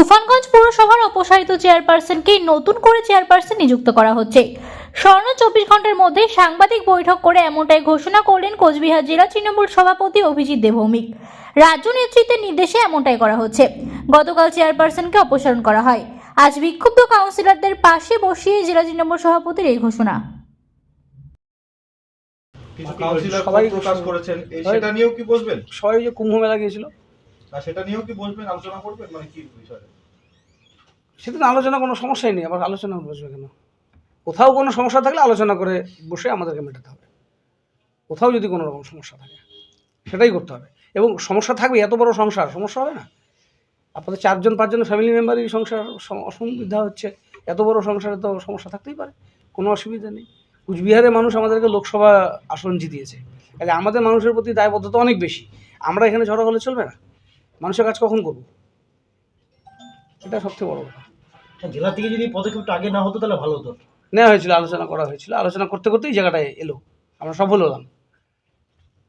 তুফানগঞ্জ পৌরসভার অপসারিত চেয়ারপারসনকে নতুন করে চেয়ারপারসন নিযুক্ত করা হচ্ছে। স্বর্ণ চব্বিশ ঘণ্টার মধ্যে সাংবাদিক বৈঠক করে এমনটাই ঘোষণা করলেন কোচবিহার জেলা তৃণমূল সভাপতি অভিজিৎ দেবভৌমিক রাজ্য নেতৃত্বের নির্দেশে এমনটাই করা হচ্ছে। গতকাল চেয়ারপারসনকে অপসারণ করা হয়। আজ বিক্ষুব্ধ কাউন্সিলরদের পাশে বসিয়ে জেলা তৃণমূল সভাপতির এই ঘোষণা। কিছু কি কাউন্সিলর সবাই সবাই প্রকাশ করেছেন সেটা নিয়েও কি বসবেন? সবাই যে কুম্ভ মেলা গিয়েছিল। সেটা নিয়েও কি বসবেন আলোচনা করবেন? মানে কি বিষয়? সেদিন আলোচনা, কোনো সমস্যাই নেই। আবার আলোচনা বসবে কেন? কোথাও কোনো সমস্যা থাকলে আলোচনা করে বসে আমাদেরকে মেটাতে হবে। কোথাও যদি কোনো রকম সমস্যা থাকে, সেটাই করতে হবে। এবং সমস্যা থাকবে, এত বড় সংসার, সমস্যা হবে না? আপনাদের চারজন, পাঁচজন ফ্যামিলি মেম্বারই সংসার অসুবিধা হচ্ছে। এত বড় সংসারে তো সমস্যা থাকতেই পারে, কোনো অসুবিধা নেই। কুচবিহারের মানুষ আমাদেরকে লোকসভা আসন জিতিয়েছে। কাজে আমাদের মানুষের প্রতি দায়বদ্ধতা অনেক বেশি। আমরা এখানে ঝড়ো হলে চলবে না? মানুষের কাজ কখন করব? এটা সবথেকে বড় কথা। জেলা থেকে যদি পদক্ষেপটা আগে না হতো তাহলে ভালো হতো। নেওয়া হয়েছিল আলোচনা করা হয়েছিল। আলোচনা করতে করতেই জায়গাটায় এলো। আমরা সফল হলাম।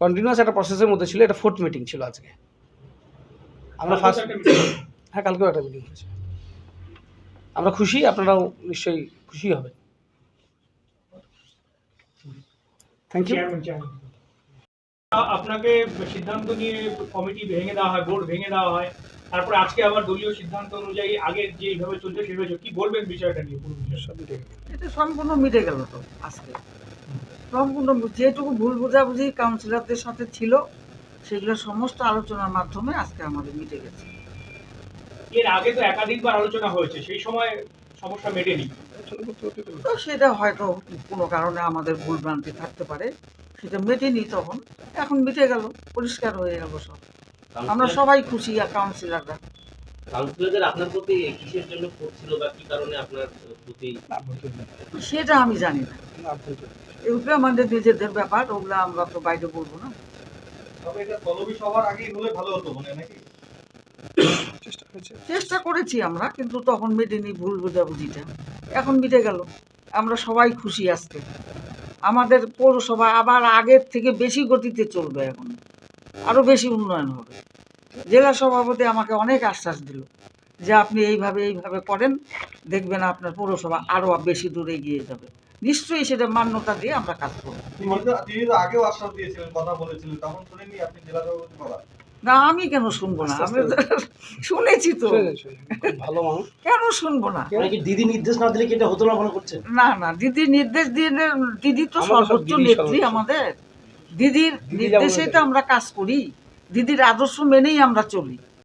কন্টিনিউয়াস একটা প্রসেসের মধ্যে ছিল এটা ফোর্থ মিটিং ছিল আজকে। আমরা ফার্স্ট হ্যাঁ কালকেও একটা মিটিং হয়েছে। আমরা খুশি আপনারাও নিশ্চয়ই খুশি হবেন। থ্যাংক ইউ আপনাকে সিদ্ধান্ত নিয়ে কমিটি ভেঙে দেওয়া হয় বোর্ড ভেঙে দেওয়া হয়। তারপরে আজকে আবার দলীয় সিদ্ধান্ত অনুযায়ী আগে যেভাবে চলছে সেভাবে চলছে। কি বলবেন বিষয়টা নিয়ে পুরো বিষয়টা? এটা সম্পূর্ণ মিটে গেল তো আজকে। সম্পূর্ণ যেটুকু ভুল বোঝাবুঝি কাউন্সিলরদের সাথে ছিল সেগুলো সমস্ত আলোচনার মাধ্যমে আজকে আমাদের মিটে গেছে। এর আগে তো একাধিকবার আলোচনা হয়েছে সেই সময় সমস্যা মেটেনি। তো সেটা হয়তো কোনো কারণে আমাদের ভুল ভ্রান্তি থাকতে পারে সেটা মেটেনি তখন। এখন মিটে গেল পরিষ্কার হয়ে গেল সব। আমরা সবাই খুশি কাউন্সিলররা কাউন্সিলরদের আপনার প্রতি কিসের জন্য করছিল বা কি কারণে আপনার প্রতি সেটা আমি জানি না। এগুলো আমাদের নিজেদের ব্যাপার ওগুলো আমরা তো বাইরে বলব না। তবে এটা তলবি সবার আগেই হলে ভালো হতো মানে নাকি? চেষ্টা করেছি। আমরা কিন্তু তখন মেটেনি ভুল বোঝাবুঝিটা। এখন মিটে গেল। আমরা সবাই খুশি আসতে আমাদের পৌরসভা আবার আগের থেকে বেশি গতিতে চলবে এখন। আরও বেশি উন্নয়ন হবে। জেলা সভাপতি আমাকে অনেক আশ্বাস দিল যে আপনি এইভাবে এইভাবে করেন দেখবেন আপনার পৌরসভা আরও বেশি দূরে এগিয়ে যাবে। নিশ্চয়ই সেটা মান্যতা দিয়ে আমরা কাজ করব। তিনি তো তিনি তো আগেও আশ্বাস দিয়েছিলেন কথা বলেছিলেন তখন শুনেননি আপনি জেলা সভাপতি বলা না আমি কেন শুনব না? আমি শুনেছি তো। ভালো মানুষ। কেন শুনব না? দিদি নির্দেশ না দিলে কি এটা হতো না মনে করছেন না না দিদি নির্দেশ দিয়ে দিদি তো সর্বোচ্চ নেত্রী আমাদের। দিদির দিদি নির্দেশেই তো আমরা কাজ করি দিদির আদর্শ মেনেই আমরা চলি।